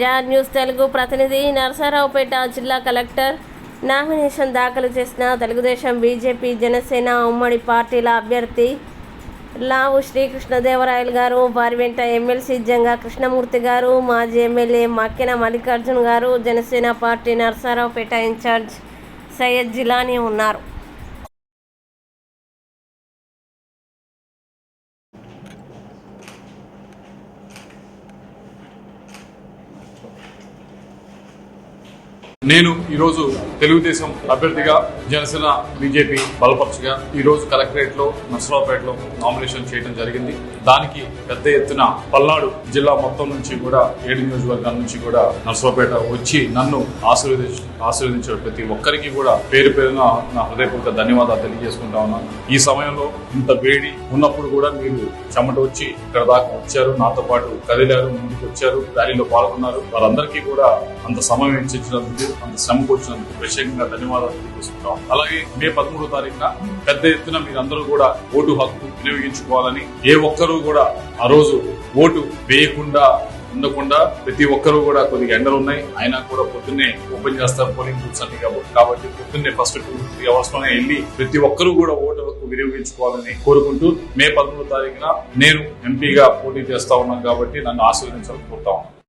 Jar news Telugu ప్రతినిధి నరసరావుపేట జిల్లా collector nomination దాఖలు చేసిన తెలుగుదేశం బీజేపీ జనసేన ఉమ్మడి పార్టీల అభ్యర్థి లావు శ్రీకృష్ణదేవరాయలు గారు వారి వెంట ఎమ్మెల్సీ జంగా కృష్ణమూర్తి గారు మాజీ MLA Makkena Mallikarjun garu Janasena party Narasaraopet incharge Syed Jilani ఉన్నారు. నేను ఈరోజు తెలుగుదేశం అభ్యర్థిగా జనసేన బీజేపీ బలపరచగా ఈరోజు కలెక్టరేట్లో నర్సరావుపేటలో నామినేషన్ చేయడం జరిగింది. దానికి పెద్ద ఎత్తున పల్నాడు జిల్లా మొత్తం నుంచి కూడా ఏడు నియోజకవర్గాల నుంచి కూడా నర్సరావుపేట వచ్చి నన్ను ఆశీర్వదించ ఆశీర్వదించిన ప్రతి ఒక్కరికి కూడా. పేరు పేరున నా హృదయపూర్వక ధన్యవాదాలు తెలియజేసుకుంటా ఉన్నాను ఈ సమయంలో ఇంత వేడి ఉన్నప్పుడు కూడా మీరు చెమట వచ్చి ఇక్కడ దాకా వచ్చారు. నాతో పాటు కదిలారు ముందుకు వచ్చారు ర్యాలీలో పాల్గొన్నారు. వారందరికీ కూడా అంత సమయం ఇచ్చినందుకు అంత శ్రమ కూర్చున్నందుకు ప్రత్యేకంగా ధన్యవాదాలు తెలియజేసుకుంటాం అలాగే మే పదమూడో తారీఖున పెద్ద ఎత్తున మీరందరూ కూడా ఓటు హక్కు వినియోగించుకోవాలని ఏ ఒక్కరూ కూడా ఆ రోజు ఓటు వేయకుండా ఉండకుండా ప్రతి ఒక్కరూ కూడా కొద్దిగా ఎండలు ఉన్నాయి. అయినా కూడా పొద్దున్నే ఓపెన్ చేస్తారు పోలింగ్ బూత్స్ అన్ని కాబట్టి. కాబట్టి పొద్దున్నే ఫస్ట్ టూ త్రీ అవర్స్లోనే వెళ్ళి ప్రతి ఒక్కరూ కూడా ఓటు హక్కు వినియోగించుకోవాలని కోరుకుంటూ మే పదమూడో తారీఖున నేను ఎంపీగా పోటీ చేస్తా ఉన్నాను కాబట్టి నన్ను ఆశీర్వదించాలని కోరుతా ఉన్నాను.